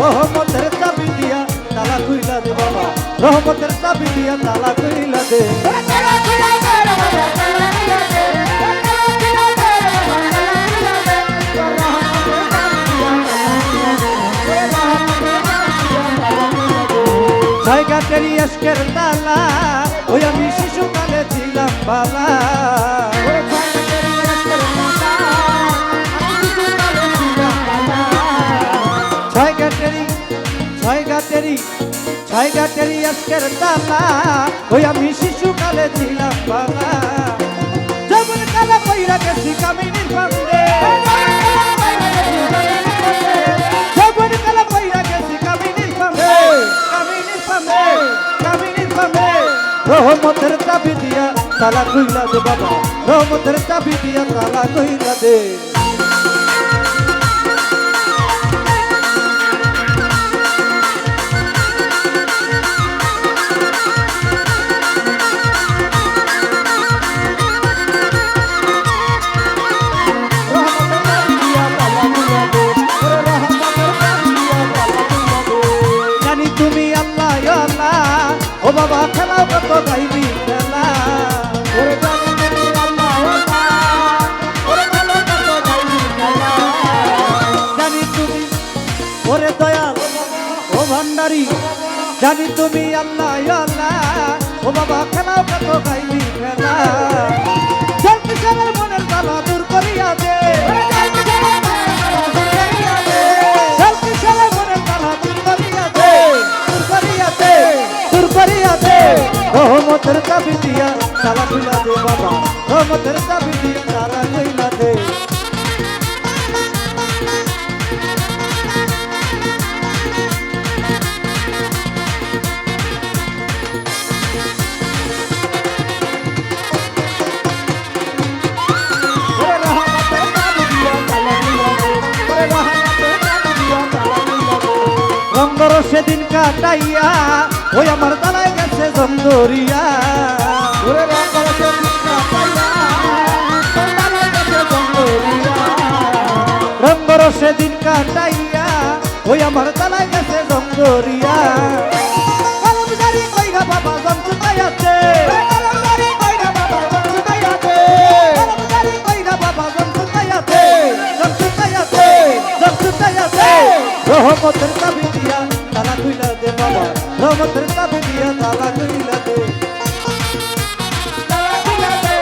রহমতের চাবি দিয়া তালা খুইলা দে বাবা। রহমতের চাবি দিয়া তালা খুইলা দে। জায়গাটার আজকের তালা, ওই আমি শিশুকালে ছিলাম বালা। ছয় গাটেরি আজকের তালা, ওই আমি শিশুকালে ছিলাম বালা যেমন কালা পইরা গেছি কামিনীর যেমন কালা পইরা গেছি কামিনীর ফান্দে রহমতের চাবি দিয়া তালা কইলা দে বাবা। রহমতের চাবি দিয়া তালা কইলা দে। ও বাবা খেলাও কত গাইবি খেলা। ওরে জানি তুমি, ওরে দয়াল, ও ভান্ডারি। জানি তুমি, আল্লাহ আল্লাহ। ও বাবা খেলাও কত গাইবি খেলা। রহমতের চাবি দিয়া তালা খুলা দে বাবা। রহমতের চাবি দিয়া তালা খুলা দে। কাটাইয়া, ওই আমার দালায় গেছে জন্দরিয়া ওরে রঙ্গর সেদিন কাটাইয়া, ওই আমার দালায় গেছে জন্দরিয়া কলমদারি কইরা বাবা জমচুতাই আছে রহমতের চাবি দিয়া তালা খুইলা দে বাবা রহমতের চাবি দিয়া তালা খুইলা দে তালা খুইলা দে,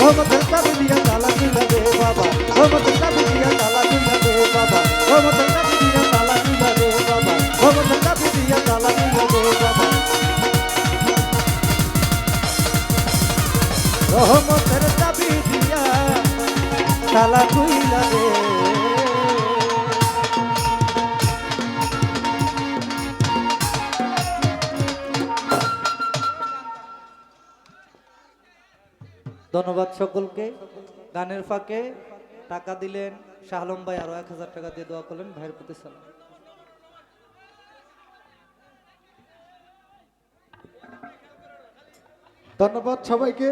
ও তালা খুইলা ধন্যবাদ সকলকে। গানের ফাঁকে টাকা দিলেন শাহলম ভাই, আরও এক হাজার টাকা দিয়ে দোয়া করলেন ভাইয়ের প্রতি সালাম। ধন্যবাদ সবাইকে।